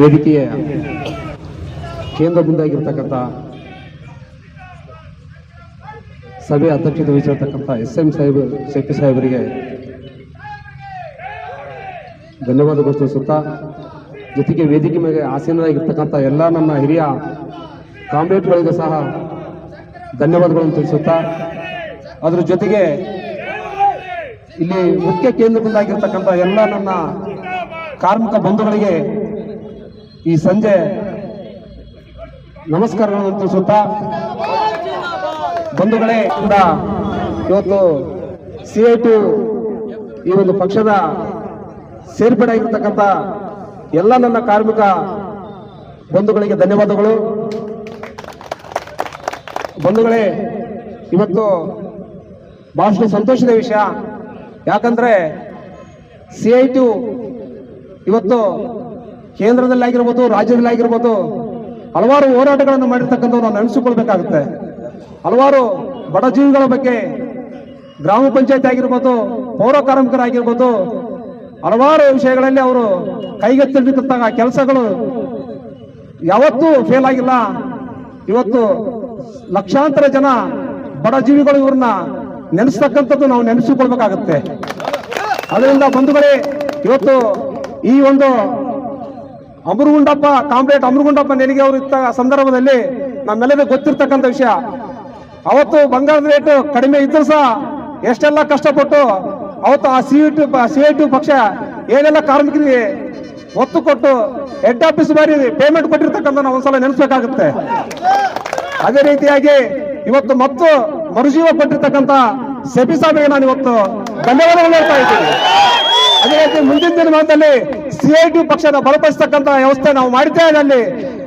ವೇದಿಕೆಯ ಕೇಂದ್ರ ಮುಂದಾಗಿರ್ತಕ್ಕಂಥ ಸಭೆ ಅಧ್ಯಕ್ಷತೆ ವಹಿಸಿರ್ತಕ್ಕಂಥ ಎಸ್ ಎಂ ಸಾಹೇಬ್, ಶೆಟ್ಟಿ ಸಾಹೇಬರಿಗೆ ಧನ್ಯವಾದಗಳು ತಿಳಿಸುತ್ತಾ ಜೊತೆಗೆ ವೇದಿಕೆ ಮೇಲೆ ಆಸೀನರಾಗಿರ್ತಕ್ಕಂಥ ಎಲ್ಲ ನಮ್ಮ ಹಿರಿಯ ಕಾಮ್ರೇಡ್ಗಳಿಗೂ ಸಹ ಧನ್ಯವಾದಗಳನ್ನು ತಿಳಿಸುತ್ತಾ, ಅದರ ಜೊತೆಗೆ ಇಲ್ಲಿ ಮುಖ್ಯ ಕೇಂದ್ರದಿಂದಾಗಿರ್ತಕ್ಕಂಥ ಎಲ್ಲ ನನ್ನ ಕಾರ್ಮಿಕ ಬಂಧುಗಳಿಗೆ ಈ ಸಂಜೆ ನಮಸ್ಕಾರಗಳನ್ನು ತಿಳಿಸುತ್ತಾ ಬಂಧುಗಳೇ ಕೂಡ ಇವತ್ತು ಸಿ ಐ ಟಿ ಈ ಒಂದು ಪಕ್ಷದ ಸೇರ್ಪಡೆ ಆಗಿರ್ತಕ್ಕಂಥ ಎಲ್ಲ ನನ್ನ ಕಾರ್ಮಿಕ ಬಂಧುಗಳಿಗೆ ಧನ್ಯವಾದಗಳು. ಬಂಧುಗಳೇ, ಇವತ್ತು ಬಹಳಷ್ಟು ಸಂತೋಷದ ವಿಷಯ. ಯಾಕಂದ್ರೆ ಸಿ ಐ ಟಿ ಇವತ್ತು ಕೇಂದ್ರದಲ್ಲಿ ಆಗಿರ್ಬೋದು ರಾಜ್ಯದಲ್ಲಿ ಆಗಿರ್ಬೋದು ಹಲವಾರು ಹೋರಾಟಗಳನ್ನು ಮಾಡಿರ್ತಕ್ಕಂಥವ್ರು ನಾವು ನೆನೆಸಿಕೊಳ್ಬೇಕಾಗುತ್ತೆ. ಹಲವಾರು ಬಡ ಜೀವಿಗಳ ಬಗ್ಗೆ ಗ್ರಾಮ ಪಂಚಾಯತ್ ಆಗಿರ್ಬೋದು, ಪೌರ ಕಾರ್ಮಿಕರಾಗಿರ್ಬೋದು ಹಲವಾರು ವಿಷಯಗಳಲ್ಲಿ ಅವರು ಕೈಗೆತ್ತಿರ್ತಕ್ಕಂಥ ಕೆಲಸಗಳು ಯಾವತ್ತೂ ಫೇಲ್ ಆಗಿಲ್ಲ. ಇವತ್ತು ಲಕ್ಷಾಂತರ ಜನ ಬಡ ಜೀವಿಗಳು ಇವ್ರನ್ನ ನೆನೆಸ್ತಕ್ಕಂಥದ್ದು ನಾವು ನೆನೆಸಿಕೊಳ್ಬೇಕಾಗತ್ತೆ. ಅದರಿಂದ ಬಂಧುಗಳೇ, ಇವತ್ತು ಈ ಒಂದು ಅಮೃಗುಂಡಪ್ಪ, ಕಾಮ್ರೇಡ್ ಅಮೃಗುಂಡಪ್ಪ ನೆನಗೆ ಅವರು ಇತ್ತ ಸಂದರ್ಭದಲ್ಲಿ ನಮ್ಮೆಲ್ಲರಿಗೂ ಗೊತ್ತಿರ್ತಕ್ಕಂಥ ವಿಷಯ. ಅವತ್ತು ಬಂಗಾರದ ರೇಟ್ ಕಡಿಮೆ ಇದ್ದರೂ ಸಹ ಎಷ್ಟೆಲ್ಲ ಕಷ್ಟಪಟ್ಟು ಅವತ್ತು ಆ ಸಿ ಟು ಟಿ ಪಕ್ಷ ಏನೆಲ್ಲ ಕಾರ್ಮಿಕರಿಗೆ ಒತ್ತು ಕೊಟ್ಟು ಹೆಡ್ ಆಫೀಸ್ ಬಾರಿ ಪೇಮೆಂಟ್ ಕೊಟ್ಟಿರ್ತಕ್ಕಂಥ ನಾವು ಒಂದ್ಸಲ ನೆನೆಸ್ಬೇಕಾಗುತ್ತೆ. ಅದೇ ರೀತಿಯಾಗಿ ಇವತ್ತು ಮತ್ತು ಮರುಜೀವ ಕೊಟ್ಟಿರ್ತಕ್ಕಂಥ ಸೆಬಿ ಸಾಹೇಬಿಗೆ ನಾನು ಇವತ್ತು ಧನ್ಯವಾದಗಳು ಹೇಳ್ತಾ ಇದ್ದೀನಿ. ಅದೇ ರೀತಿ ಮುಂದಿನ ದಿನಮಾನದಲ್ಲಿ ಸಿಐಟಿ ಪಕ್ಷದ ಬಲಪಡಿಸತಕ್ಕಂತಹ ವ್ಯವಸ್ಥೆ ನಾವು ಮಾಡಿದ್ದೇವೆ. ಅಲ್ಲಿ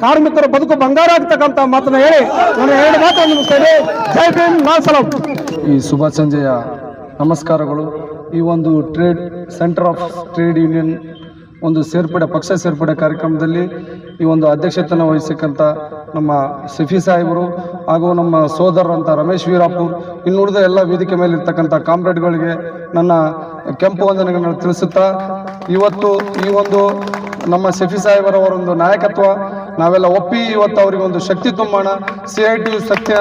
ಕಾರ್ಮಿಕರು ಬದುಕು ಬಂಗಾರ ಆಗ್ತಕ್ಕಂತ ಮಾತನ್ನ ಹೇಳಿ ನಾನು ಎರಡು ಮಾತನ್ನು ಮುಗಿಸ್ತೇನೆ. ಜೈ ಭೀಮ್ ಮಾಸಲಂ ಈ ಶುಭ ಸಂಜೆಯ ನಮಸ್ಕಾರಗಳು. ಈ ಒಂದು trade centre of trade union ಒಂದು ಸೇರ್ಪಡೆ, ಪಕ್ಷ ಸೇರ್ಪಡೆ ಕಾರ್ಯಕ್ರಮದಲ್ಲಿ ಈ ಒಂದು ಅಧ್ಯಕ್ಷತೆಯನ್ನು ವಹಿಸಕ್ಕಂಥ ನಮ್ಮ ಸಿಫಿ ಸಾಹೇಬರು ಹಾಗೂ ನಮ್ಮ ಸೋದರರಂತ ರಮೇಶ್ ವೀರಾಪುರ್ ಇನ್ನುಳಿದ ಎಲ್ಲ ವೇದಿಕೆ ಮೇಲೆ ಇರ್ತಕ್ಕಂಥ ಕಾಮ್ರೇಡ್ಗಳಿಗೆ ನನ್ನ ಕೆಂಪು ವಂದನೆಗಳನ್ನು ತಿಳಿಸುತ್ತಾ, ಇವತ್ತು ಈ ಒಂದು ನಮ್ಮ ಶಫಿ ಸಾಹೇಬರವರ ಒಂದು ನಾಯಕತ್ವ ನಾವೆಲ್ಲ ಒಪ್ಪಿ ಇವತ್ತು ಅವರಿಗೆ ಒಂದು ಶಕ್ತಿ ತುಂಬೋಣ. ಸಿ ಐ ಟಿ ಸತ್ಯ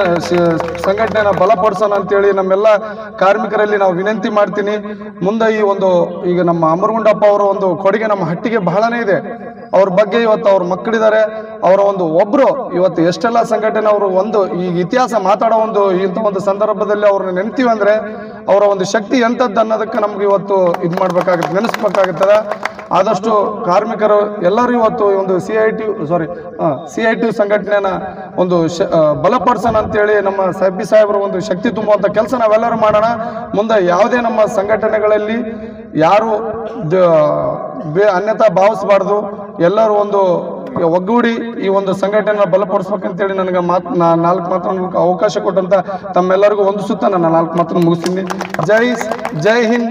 ಸಂಘಟನೆನ ಬಲಪಡಿಸೋಣ ಅಂತೇಳಿ ನಮ್ಮೆಲ್ಲ ಕಾರ್ಮಿಕರಲ್ಲಿ ನಾವು ವಿನಂತಿ ಮಾಡ್ತೀನಿ. ಮುಂದೆ ಈ ಒಂದು, ಈಗ ನಮ್ಮ ಅಮರಗುಂಡಪ್ಪ ಅವರ ಒಂದು ಕೊಡುಗೆ ನಮ್ಮ ಹಟ್ಟಿಗೆ ಬಹಳನೇ ಇದೆ. ಅವ್ರ ಬಗ್ಗೆ ಇವತ್ತು ಅವ್ರ ಮಕ್ಕಳಿದ್ದಾರೆ. ಅವರ ಒಂದು ಒಬ್ರು ಇವತ್ತು ಎಷ್ಟೆಲ್ಲ ಸಂಘಟನೆ ಅವರು ಒಂದು ಈ ಇತಿಹಾಸ ಮಾತಾಡೋ ಒಂದು, ಇಂಥ ಒಂದು ಸಂದರ್ಭದಲ್ಲಿ ಅವ್ರನ್ನ ನೆನ್ತೀವಿ ಅಂದರೆ, ಅವರ ಒಂದು ಶಕ್ತಿ ಎಂಥದ್ದು ಅನ್ನೋದಕ್ಕೆ ನಮ್ಗೆ ಇವತ್ತು ಇದು ಮಾಡ್ಬೇಕಾಗುತ್ತೆ, ನೆನೆಸ್ಬೇಕಾಗುತ್ತದೆ. ಆದಷ್ಟು ಕಾರ್ಮಿಕರು ಎಲ್ಲರೂ ಇವತ್ತು ಒಂದು C I T sorry C I T ಸಂಘಟನೆನ ಒಂದು ಶ ಬಲಪಡಿಸೋಣ ಅಂತೇಳಿ ನಮ್ಮ ಸಬ್ಬಿ ಸಾಹೇಬರು ಒಂದು ಶಕ್ತಿ ತುಂಬುವಂಥ ಕೆಲಸ ನಾವೆಲ್ಲರೂ ಮಾಡೋಣ. ಮುಂದೆ ಯಾವುದೇ ನಮ್ಮ ಸಂಘಟನೆಗಳಲ್ಲಿ ಯಾರು ಅನ್ಯತಾ ಭಾವಿಸಬಾರ್ದು. ಎಲ್ಲರೂ ಒಂದು ಒಗ್ಗೂಡಿ ಈ ಒಂದು ಸಂಘಟನೆ ಬಲಪಡಿಸ್ಬೇಕಂತೇಳಿ ನನಗೆ ಮಾತು, ನಾ, ನಾಲ್ಕು ಮಾತನ್ನು ಅವಕಾಶ ಕೊಟ್ಟಂತ ತಮ್ಮೆಲ್ಲರಿಗೂ ಒಂದು ಸುತ್ತ ನಾನು ನಾಲ್ಕು ಮಾತನ್ನು ಮುಗಿಸ್ತೀನಿ. ಜೈ ಜೈ ಹಿಂದ್.